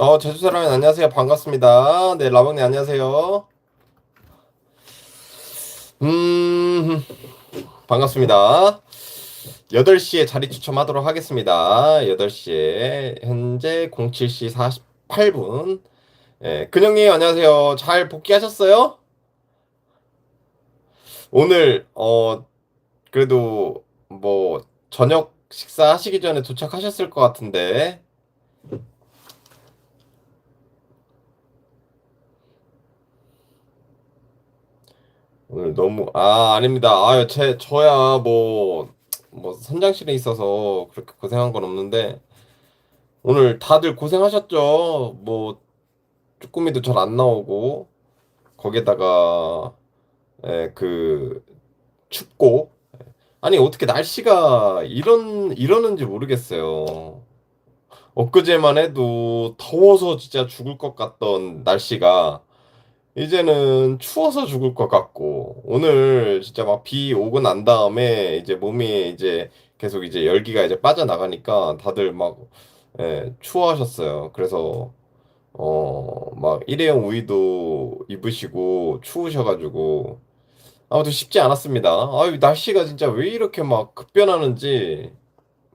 어, 제주 사람이 안녕하세요. 반갑습니다. 네, 라방님 안녕하세요. 음, 반갑습니다. 8시에 자리 추첨하도록 하겠습니다. 8시에 현재 07시 48분. 예, 근영님 안녕하세요. 잘 복귀하셨어요? 오늘 어 그래도 뭐 저녁 식사 하시기 전에 도착하셨을 것 같은데 오늘 너무 아 아닙니다. 아유 제 저야 뭐 뭐 선장실에 있어서 그렇게 고생한 건 없는데 오늘 다들 고생하셨죠. 뭐 쭈꾸미도 잘 안 나오고 거기에다가 예, 그 춥고 아니 어떻게 날씨가 이런 이러는지 모르겠어요. 엊그제만 해도 더워서 진짜 죽을 것 같던 날씨가 이제는 추워서 죽을 것 같고 오늘 진짜 막 비 오고 난 다음에 이제 몸이 이제 계속 이제 열기가 이제 빠져나가니까 다들 막 예, 추워하셨어요. 그래서 어 막 일회용 우유도 입으시고 추우셔가지고 아무튼 쉽지 않았습니다. 아유 날씨가 진짜 왜 이렇게 막 급변하는지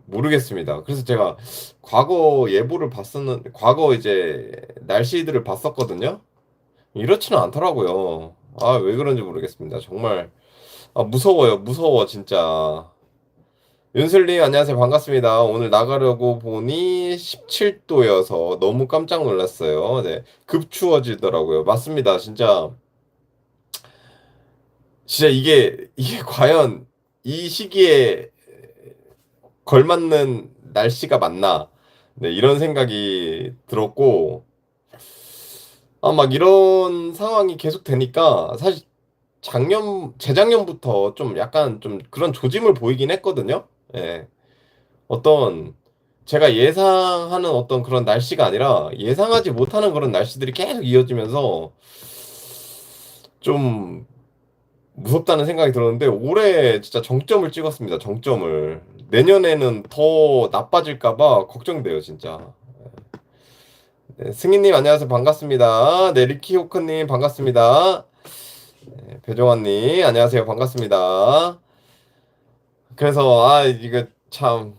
모르겠습니다. 그래서 제가 과거 예보를 봤었는 과거 이제 날씨들을 봤었거든요. 이렇지는 않더라고요. 아, 왜 그런지 모르겠습니다. 정말 아, 무서워요. 무서워 진짜. 윤슬님 안녕하세요. 반갑습니다. 오늘 나가려고 보니 17도여서 너무 깜짝 놀랐어요. 네. 급 추워지더라고요. 맞습니다. 진짜 진짜 이게 이게 과연 이 시기에 걸맞는 날씨가 맞나? 네, 이런 생각이 들었고 아, 막 이런 상황이 계속 되니까 사실 작년, 재작년부터 좀 약간 좀 그런 조짐을 보이긴 했거든요. 예. 어떤 제가 예상하는 어떤 그런 날씨가 아니라 예상하지 못하는 그런 날씨들이 계속 이어지면서 좀 무섭다는 생각이 들었는데 올해 진짜 정점을 찍었습니다. 정점을. 내년에는 더 나빠질까 봐 걱정돼요, 진짜. 네, 승희님 안녕하세요. 반갑습니다. 네, 리키호크님 반갑습니다. 네, 배정환님 안녕하세요. 반갑습니다. 그래서 아 이거 참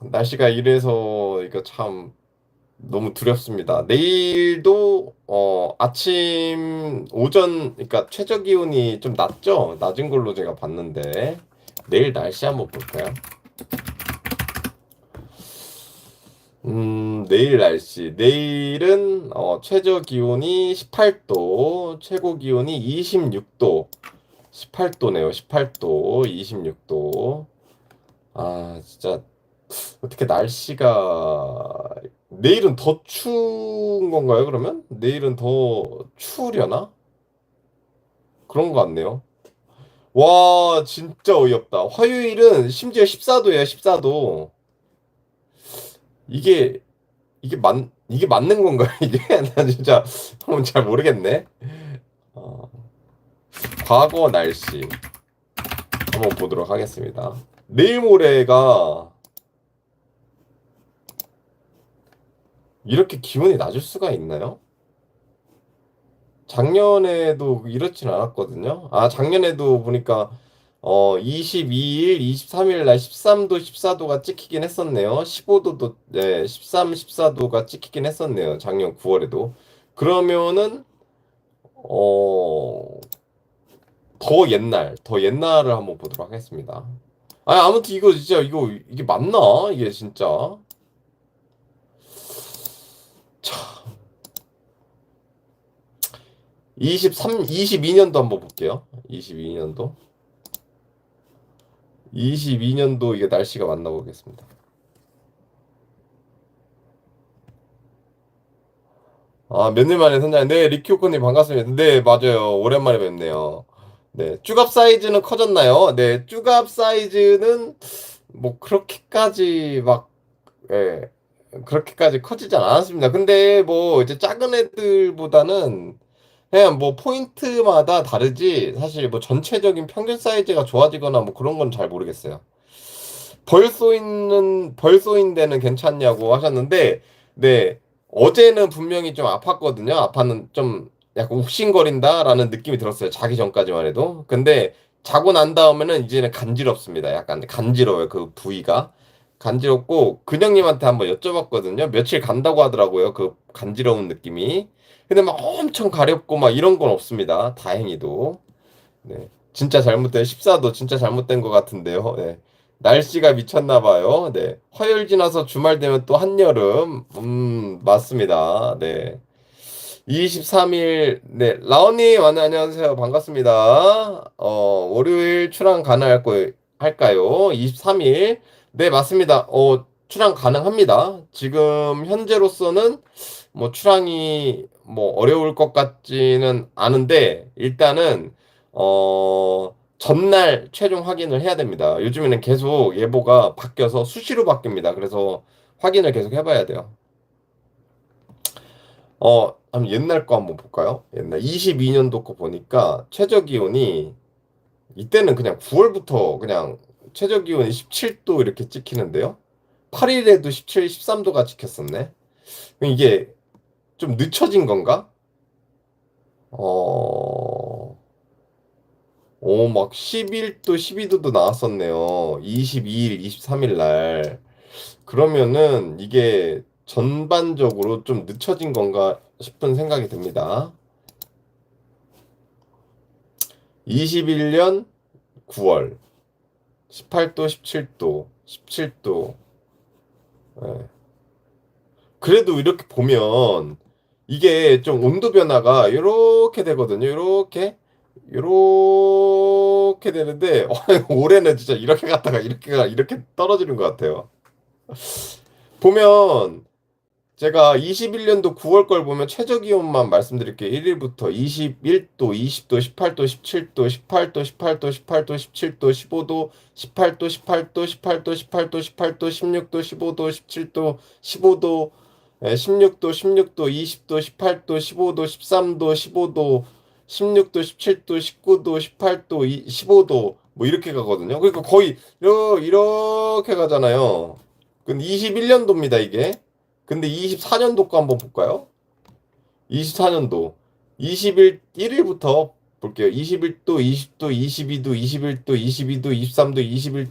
날씨가 이래서 이거 참 너무 두렵습니다. 내일도 어 아침 오전 그러니까 최저 기온이 좀 낮죠? 낮은 걸로 제가 봤는데 내일 날씨 한번 볼까요? 음, 내일 날씨. 내일은 어, 최저 기온이 18도, 최고 기온이 26도. 18도네요. 18도, 26도. 아, 진짜 어떻게 날씨가 내일은 더 추운 건가요, 그러면? 내일은 더 추우려나? 그런 것 같네요. 와, 진짜 어이없다. 화요일은 심지어 14도예요, 14도. 이게 이게 맞 이게 맞는 건가요? 이게 나 진짜 잘 모르겠네. 어, 과거 날씨 한번 보도록 하겠습니다. 내일 모레가 이렇게 기온이 낮을 수가 있나요? 작년에도 이렇진 않았거든요. 아, 작년에도 보니까 어, 22일, 23일 날 13도, 14도가 찍히긴 했었네요. 15도도, 네, 13, 14도가 찍히긴 했었네요. 작년 9월에도. 그러면은, 어, 더 옛날, 더 옛날을 한번 보도록 하겠습니다. 아, 아무튼 이거 진짜, 이거, 이게 맞나? 이게 진짜. 참. 23, 22년도 한번 볼게요. 22년도. 22년도 이게 날씨가 맞나 보겠습니다. 아, 몇 년 만에 선장. 네, 리키오코님 반갑습니다. 네, 맞아요. 오랜만에 뵙네요. 네, 쭈갑 사이즈는 커졌나요? 네, 쭈갑 사이즈는 뭐 그렇게까지 막, 예, 그렇게까지 커지지 않았습니다. 근데 뭐 이제 작은 애들보다는 그냥 뭐 포인트마다 다르지 사실 뭐 전체적인 평균 사이즈가 좋아지거나 뭐 그런 건 잘 모르겠어요. 벌 쏘있는 벌 쏘인 데는 괜찮냐고 하셨는데 네. 어제는 분명히 좀 아팠거든요. 아팠는 좀 약간 욱신거린다라는 느낌이 들었어요. 자기 전까지만 해도. 근데 자고 난 다음에는 이제는 간지럽습니다. 약간 간지러워요. 그 부위가. 간지럽고 근영님한테 한번 여쭤봤거든요. 며칠 간다고 하더라고요. 그 간지러운 느낌이. 근데 막 엄청 가렵고 막 이런 건 없습니다. 다행히도. 네. 진짜 잘못된 14도 진짜 잘못된 것 같은데요. 네. 날씨가 미쳤나 봐요. 네. 화요일 지나서 주말 되면 또 한여름. 음, 맞습니다. 네. 23일, 네. 라온님, 안녕하세요. 반갑습니다. 어, 월요일 출항 가능할 거, 할까요? 23일. 네, 맞습니다. 어, 출항 가능합니다. 지금 현재로서는 뭐 출항이 뭐 어려울 것 같지는 않은데, 일단은, 어, 전날 최종 확인을 해야 됩니다. 요즘에는 계속 예보가 바뀌어서 수시로 바뀝니다. 그래서 확인을 계속 해봐야 돼요. 어, 한번 옛날 거 한번 볼까요? 옛날 22년도 거 보니까 최저 기온이 이때는 그냥 9월부터 그냥 최저 기온이 17도 이렇게 찍히는데요. 8일에도 17, 13도가 찍혔었네. 이게 좀 늦춰진 건가? 어, 오, 막 11도, 12도도 나왔었네요. 22일, 23일 날. 그러면은 이게 전반적으로 좀 늦춰진 건가 싶은 생각이 듭니다. 21년 9월 18도, 17도, 17도. 예. 그래도 이렇게 보면 이게 좀 온도 변화가 이렇게 되거든요. 이렇게 이렇게 되는데 어, 올해는 진짜 이렇게 갔다가 이렇게 가 이렇게 떨어지는 것 같아요. 보면 제가 21년도 9월 걸 보면 최저 기온만 말씀드릴게요. 1일부터 21도, 20도, 18도, 17도, 18도, 18도, 18도, 17도, 15도, 18도, 18도, 18도, 18도, 18도, 16도, 15도, 17도, 15도, 16도, 16도, 20도, 18도, 15도, 13도, 15도, 16도, 17도, 19도, 18도, 15도 뭐 이렇게 가거든요. 그러니까 거의 이렇게 가잖아요. 근데 21년도입니다, 이게. 근데 24년도 거 한번 볼까요? 24년도 21 1일부터 볼게요. 21도, 20도, 22도, 21도, 22도, 23도,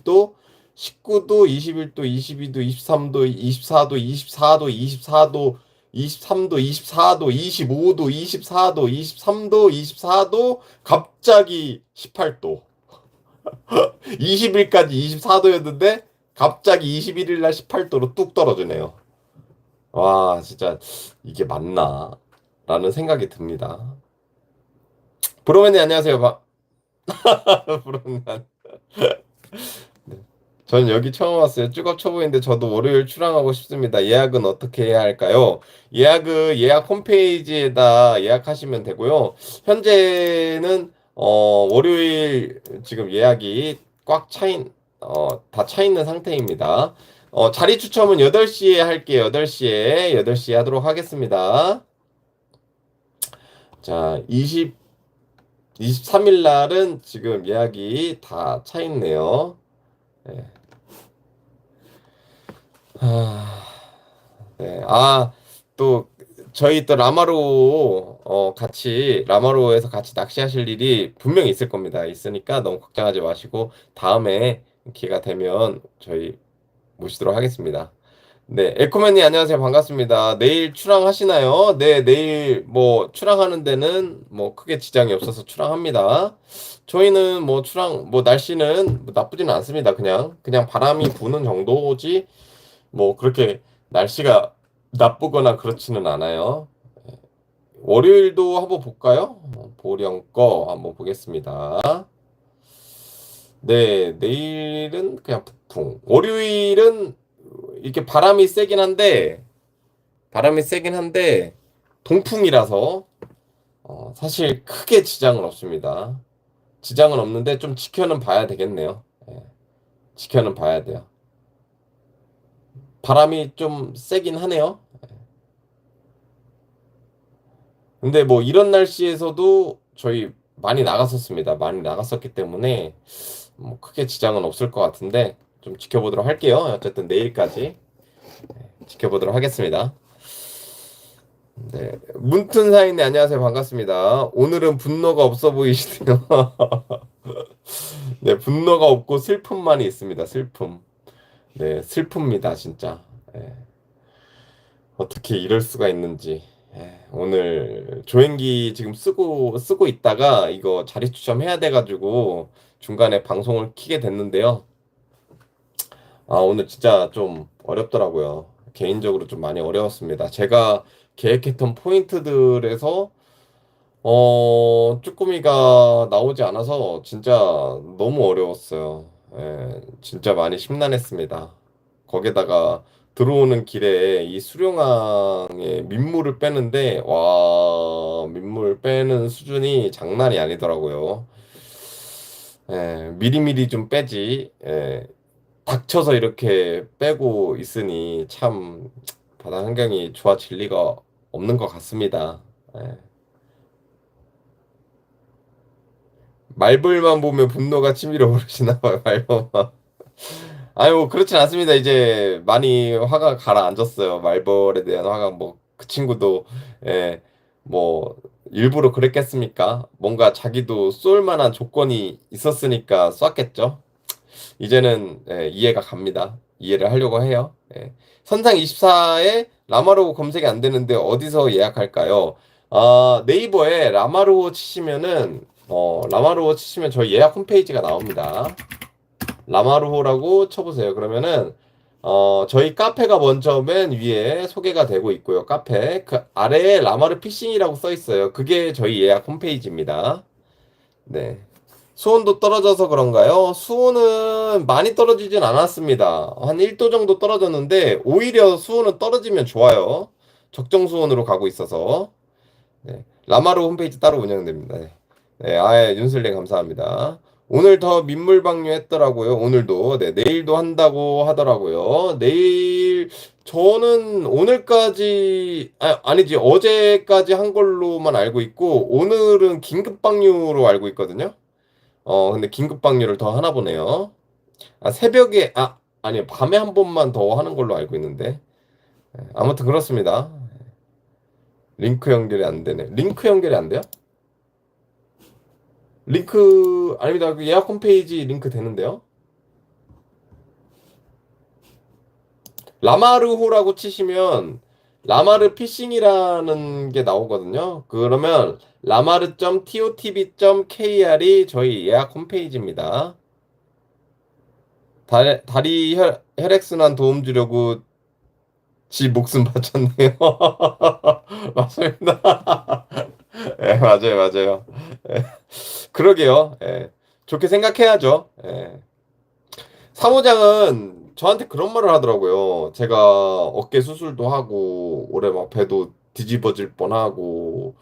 21도, 19도, 21도, 22도, 23도, 24도, 24도, 24도, 23도, 24도, 25도, 24도, 23도, 24도, 갑자기 18도. 20일까지 24도였는데 갑자기 21일 날 18도로 뚝 떨어지네요. 와, 진짜 이게 맞나? 라는 생각이 듭니다. 브로맨님 안녕하세요. 바... 브로맨. 네. 전 여기 처음 왔어요. 쭈겁 초보인데 저도 월요일 출항하고 싶습니다. 예약은 어떻게 해야 할까요? 예약은 예약 홈페이지에다 예약하시면 되고요. 현재는 어, 월요일 지금 예약이 꽉 차인 어, 다 차 있는 상태입니다. 어, 자리 추첨은 8시에 할게요. 8시에 8시에 하도록 하겠습니다. 자, 20 23일 날은 지금 예약이 다 차 있네요. 네. 아, 네. 아, 또 저희 또 라마로 어 같이 라마로에서 같이 낚시하실 일이 분명히 있을 겁니다. 있으니까 너무 걱정하지 마시고 다음에 기회가 되면 저희 모시도록 하겠습니다. 네, 에코맨님 안녕하세요. 반갑습니다. 내일 출항하시나요? 네, 내일 뭐 출항하는 데는 뭐 크게 지장이 없어서 출항합니다. 저희는 뭐 출항 뭐 날씨는 뭐 나쁘지는 않습니다. 그냥 그냥 바람이 부는 정도지 뭐 그렇게 날씨가 나쁘거나 그렇지는 않아요. 월요일도 한번 볼까요? 보령 거 한번 보겠습니다. 네, 내일은 그냥 북풍. 월요일은 이렇게 바람이 세긴 한데, 바람이 세긴 한데, 동풍이라서, 어, 사실 크게 지장은 없습니다. 지장은 없는데 좀 지켜는 봐야 되겠네요. 네, 지켜는 봐야 돼요. 바람이 좀 세긴 하네요. 근데 뭐 이런 날씨에서도 저희 많이 나갔었습니다. 많이 나갔었기 때문에 뭐 크게 지장은 없을 것 같은데 좀 지켜보도록 할게요. 어쨌든 내일까지 네, 지켜보도록 하겠습니다. 네. 문튼 사인님 안녕하세요. 반갑습니다. 오늘은 분노가 없어 보이시네요. 네, 분노가 없고 슬픔만이 있습니다. 슬픔. 네, 슬픕니다, 진짜. 네. 어떻게 이럴 수가 있는지. 예, 오늘 조행기 지금 쓰고 쓰고 있다가 이거 자리 추첨해야 돼가지고 중간에 방송을 키게 됐는데요. 아 오늘 진짜 좀 어렵더라고요. 개인적으로 좀 많이 어려웠습니다. 제가 계획했던 포인트들에서 어 쭈꾸미가 나오지 않아서 진짜 너무 어려웠어요. 예, 진짜 많이 심란했습니다. 거기다가 들어오는 길에 이 수령항에 민물을 빼는데 와 민물 빼는 수준이 장난이 아니더라고요. 예, 미리미리 좀 빼지. 예, 닥쳐서 이렇게 빼고 있으니 참 바다 환경이 좋아질 리가 없는 것 같습니다. 예. 말벌만 보면 분노가 치밀어 오르시나 봐요, 말벌만. 아유, 그렇진 않습니다. 이제 많이 화가 가라앉았어요. 말벌에 대한 화가 뭐 그 친구도 예, 뭐 일부러 그랬겠습니까? 뭔가 자기도 쏠 만한 조건이 있었으니까 쐈겠죠. 이제는 예, 이해가 갑니다. 이해를 하려고 해요. 예. 선상 24에 라마르호 검색이 안 되는데 어디서 예약할까요? 아, 네이버에 라마르호 치시면은 어, 라마르호 치시면 저희 예약 홈페이지가 나옵니다. 라마르호라고 쳐보세요. 그러면은 어, 저희 카페가 먼저 맨 위에 소개가 되고 있고요. 카페 그 아래에 라마르 피싱이라고 써 있어요. 그게 저희 예약 홈페이지입니다. 네. 수온도 떨어져서 그런가요? 수온은 많이 떨어지진 않았습니다. 한 1도 정도 떨어졌는데 오히려 수온은 떨어지면 좋아요. 적정 수온으로 가고 있어서 네. 라마르 홈페이지 따로 운영됩니다. 네. 네, 아예 윤슬님 감사합니다. 오늘 더 민물 방류했더라고요. 오늘도. 네, 내일도 한다고 하더라고요. 내일 저는 오늘까지 아, 아니지 어제까지 한 걸로만 알고 있고 오늘은 긴급 방류로 알고 있거든요. 어, 근데 긴급 방류를 더 하나 보네요. 아, 새벽에 아, 아니 밤에 한 번만 더 하는 걸로 알고 있는데. 네, 아무튼 그렇습니다. 링크 연결이 안 되네. 링크 연결이 안 돼요? 링크 아닙니다. 그 예약 홈페이지 링크 되는데요. 라마르호라고 치시면 라마르 피싱이라는 게 나오거든요. 그러면 라마르.totv.kr이 저희 예약 홈페이지입니다. 다, 다리 혈, 혈액순환 도움 주려고 지 목숨 바쳤네요. 맞습니다. 예, 맞아요, 맞아요. 예, 그러게요. 예, 좋게 생각해야죠. 예. 사무장은 저한테 그런 말을 하더라고요. 제가 어깨 수술도 하고 올해 막 배도 뒤집어질 뻔하고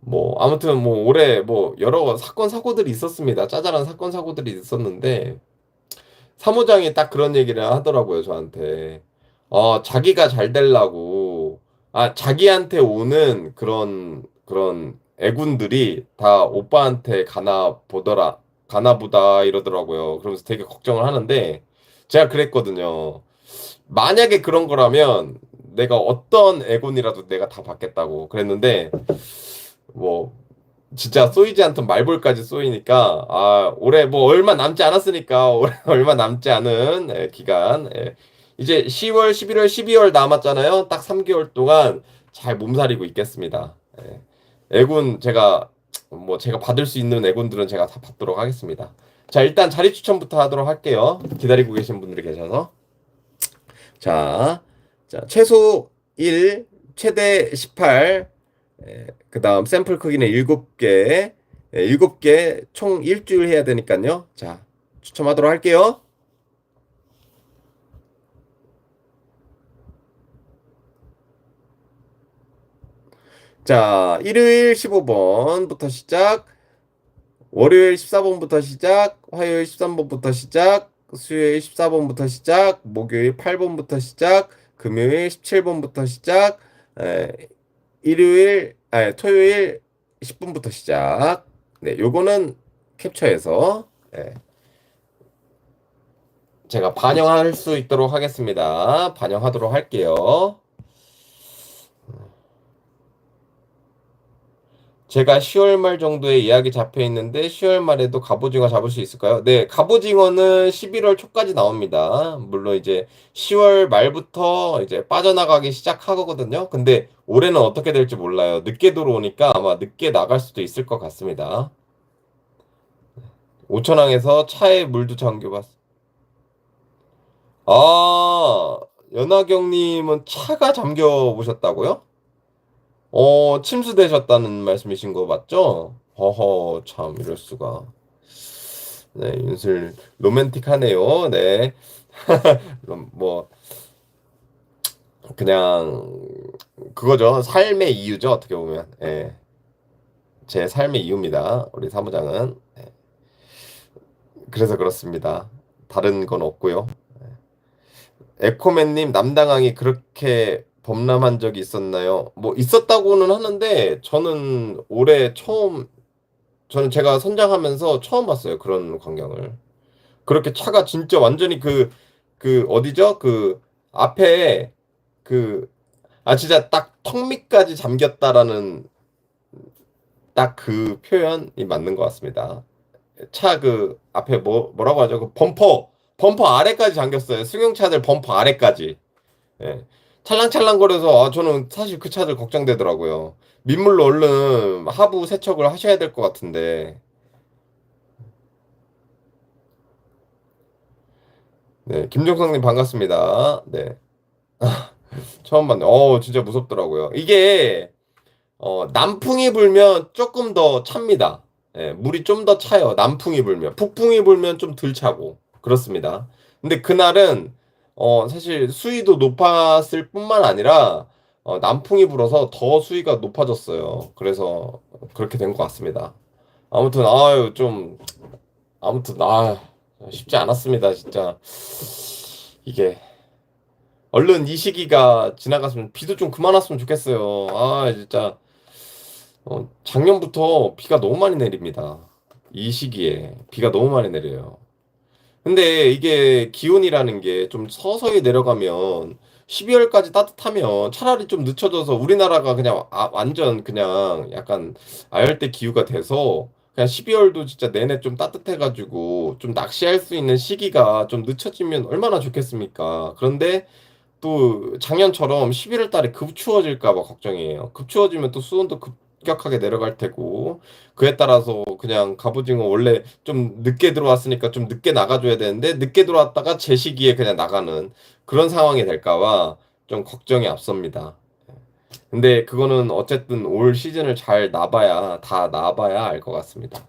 뭐 아무튼 뭐 올해 뭐 여러 사건 사고들이 있었습니다. 짜잘한 사건 사고들이 있었는데 사무장이 딱 그런 얘기를 하더라고요, 저한테. 어, 자기가 잘 되려고 아, 자기한테 오는 그런 그런 애군들이 다 오빠한테 가나 보더라 가나 보다 이러더라고요. 그러면서 되게 걱정을 하는데 제가 그랬거든요. 만약에 그런 거라면 내가 어떤 애군이라도 내가 다 받겠다고 그랬는데 뭐 진짜 쏘이지 않던 말벌까지 쏘이니까 아 올해 뭐 얼마 남지 않았으니까 올해 얼마 남지 않은 예, 기간 예. 이제 10월, 11월, 12월 남았잖아요. 딱 3개월 동안 잘 몸살이고 있겠습니다. 예. 애군 제가 뭐 제가 받을 수 있는 애군들은 제가 다 받도록 하겠습니다. 자 일단 자리 추천부터 하도록 할게요. 기다리고 계신 분들이 계셔서 자, 자 최소 1, 최대 18, 예, 그 다음 샘플 크기는 7개, 예, 7개 총 일주일 해야 되니까요. 자 추첨하도록 할게요. 자, 일요일 15번부터 시작, 월요일 14번부터 시작, 화요일 13번부터 시작, 수요일 14번부터 시작, 목요일 8번부터 시작, 금요일 17번부터 시작, 에, 일요일, 아, 토요일 10분부터 시작. 네, 요거는 캡처해서 예, 제가 반영할 수 있도록 하겠습니다. 반영하도록 할게요. 제가 10월 말 정도에 예약이 잡혀 있는데 10월 말에도 갑오징어 잡을 수 있을까요? 네, 갑오징어는 11월 초까지 나옵니다. 물론 이제 10월 말부터 이제 빠져나가기 시작하거든요. 근데 올해는 어떻게 될지 몰라요. 늦게 들어오니까 아마 늦게 나갈 수도 있을 것 같습니다. 오천항에서 차에 물도 잠겨봤어. 아, 연하경님은 차가 잠겨 보셨다고요? 어, 침수되셨다는 말씀이신 거 맞죠? 허허, 참, 이럴 수가. 네, 윤슬, 로맨틱하네요. 네. 뭐, 그냥, 그거죠. 삶의 이유죠. 어떻게 보면. 예. 제 삶의 이유입니다. 우리 사무장은. 예. 그래서 그렇습니다. 다른 건 없고요. 에코맨님 남당항이 그렇게 범람한 적이 있었나요? 뭐 있었다고는 하는데 저는 올해 처음 저는 제가 선장하면서 처음 봤어요 그런 광경을 그렇게 차가 진짜 완전히 그 그 어디죠? 그 앞에 그 아 진짜 딱 턱 밑까지 잠겼다라는 딱 그 표현이 맞는 것 같습니다. 차 그 앞에 뭐 뭐라고 하죠? 그 범퍼 범퍼 아래까지 잠겼어요. 승용차들 범퍼 아래까지. 예. 찰랑찰랑거려서 아, 저는 사실 그 차들 걱정되더라고요. 민물로 얼른 하부 세척을 하셔야 될 것 같은데. 네, 김종성님 반갑습니다. 네. 처음 봤네. 어, 진짜 무섭더라고요. 이게 어, 남풍이 불면 조금 더 찹니다. 예, 물이 좀 더 차요. 남풍이 불면. 북풍이 불면 좀 덜 차고. 그렇습니다. 근데 그날은 어, 사실 수위도 높았을 뿐만 아니라 어, 남풍이 불어서 더 수위가 높아졌어요. 그래서 그렇게 된 것 같습니다. 아무튼 아유 좀 아무튼 아 쉽지 않았습니다. 진짜 이게 얼른 이 시기가 지나갔으면 비도 좀 그만 왔으면 좋겠어요. 아 진짜 어, 작년부터 비가 너무 많이 내립니다. 이 시기에 비가 너무 많이 내려요. 근데 이게 기온이라는 게 좀 서서히 내려가면 12월까지 따뜻하면 차라리 좀 늦춰져서 우리나라가 그냥 아, 완전 그냥 약간 아열대 기후가 돼서 그냥 12월도 진짜 내내 좀 따뜻해가지고 좀 낚시할 수 있는 시기가 좀 늦춰지면 얼마나 좋겠습니까? 그런데 또 작년처럼 11월 달에 급 추워질까 봐 걱정이에요. 급 추워지면 또 수온도 급 격하게 내려갈 테고 그에 따라서 그냥 갑오징어 원래 좀 늦게 들어왔으니까 좀 늦게 나가줘야 되는데 늦게 들어왔다가 제 시기에 그냥 나가는 그런 상황이 될까 봐 좀 걱정이 앞섭니다. 근데 그거는 어쨌든 올 시즌을 잘 나봐야 다 나봐야 알 것 같습니다.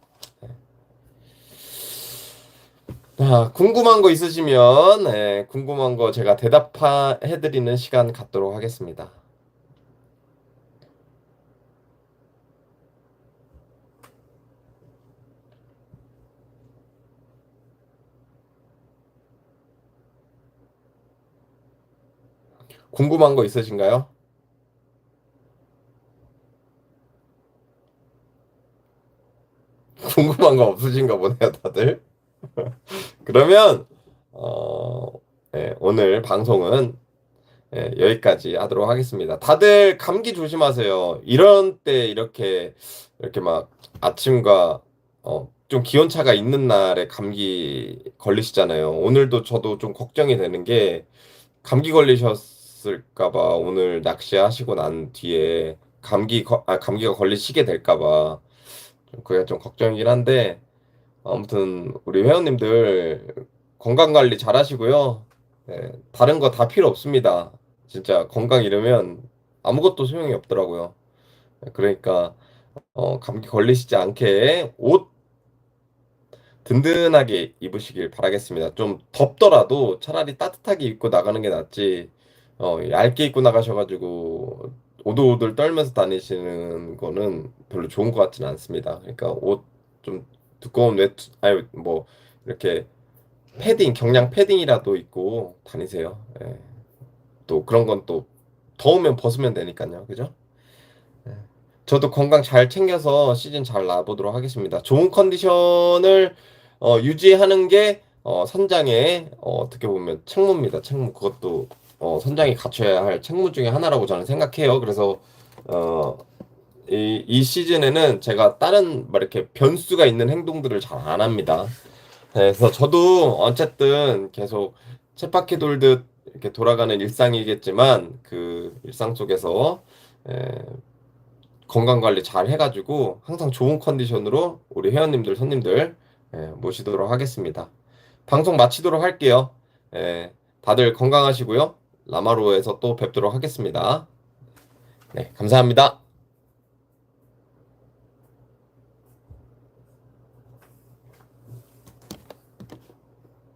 자, 궁금한 거 있으시면 네, 궁금한 거 제가 대답해 드리는 시간 갖도록 하겠습니다. 궁금한 거 있으신가요? 궁금한 거 없으신가 보네요, 다들. 그러면 어, 네, 오늘 방송은 예, 여기까지 하도록 하겠습니다. 다들 감기 조심하세요. 이런 때 이렇게 이렇게 막 아침과 어, 좀 기온 차가 있는 날에 감기 걸리시잖아요. 오늘도 저도 좀 걱정이 되는 게 감기 걸리셨 을까 봐 오늘 낚시하시고 난 뒤에 감기 거, 아, 감기가 걸리시게 될까 봐 그게 좀 걱정이긴 한데 아무튼 우리 회원님들 건강 관리 잘 하시고요. 네, 다른 거 다 필요 없습니다. 진짜 건강 잃으면 아무것도 소용이 없더라고요. 네, 그러니까 어, 감기 걸리시지 않게 옷 든든하게 입으시길 바라겠습니다. 좀 덥더라도 차라리 따뜻하게 입고 나가는 게 낫지. 어, 얇게 입고 나가셔가지고 오돌오돌 떨면서 다니시는 거는 별로 좋은 것 같지는 않습니다. 그러니까 옷 좀 두꺼운 외투, 아니 뭐 이렇게 패딩, 경량 패딩이라도 입고 다니세요. 예. 또 그런 건 또 더우면 벗으면 되니까요. 그죠? 예. 저도 건강 잘 챙겨서 시즌 잘 나보도록 하겠습니다. 좋은 컨디션을 어, 유지하는 게 어, 선장의 어, 어떻게 보면 책무입니다. 책무 그것도 어, 선장이 갖춰야 할 책무 중에 하나라고 저는 생각해요. 그래서 어, 이, 이 시즌에는 제가 다른 막 이렇게 변수가 있는 행동들을 잘 안 합니다. 그래서 저도 어쨌든 계속 쳇바퀴 돌듯 이렇게 돌아가는 일상이겠지만 그 일상 속에서 에, 건강 관리 잘 해가지고 항상 좋은 컨디션으로 우리 회원님들, 손님들 에, 모시도록 하겠습니다. 방송 마치도록 할게요. 에, 다들 건강하시고요. 라마로에서 또 뵙도록 하겠습니다. 네, 감사합니다.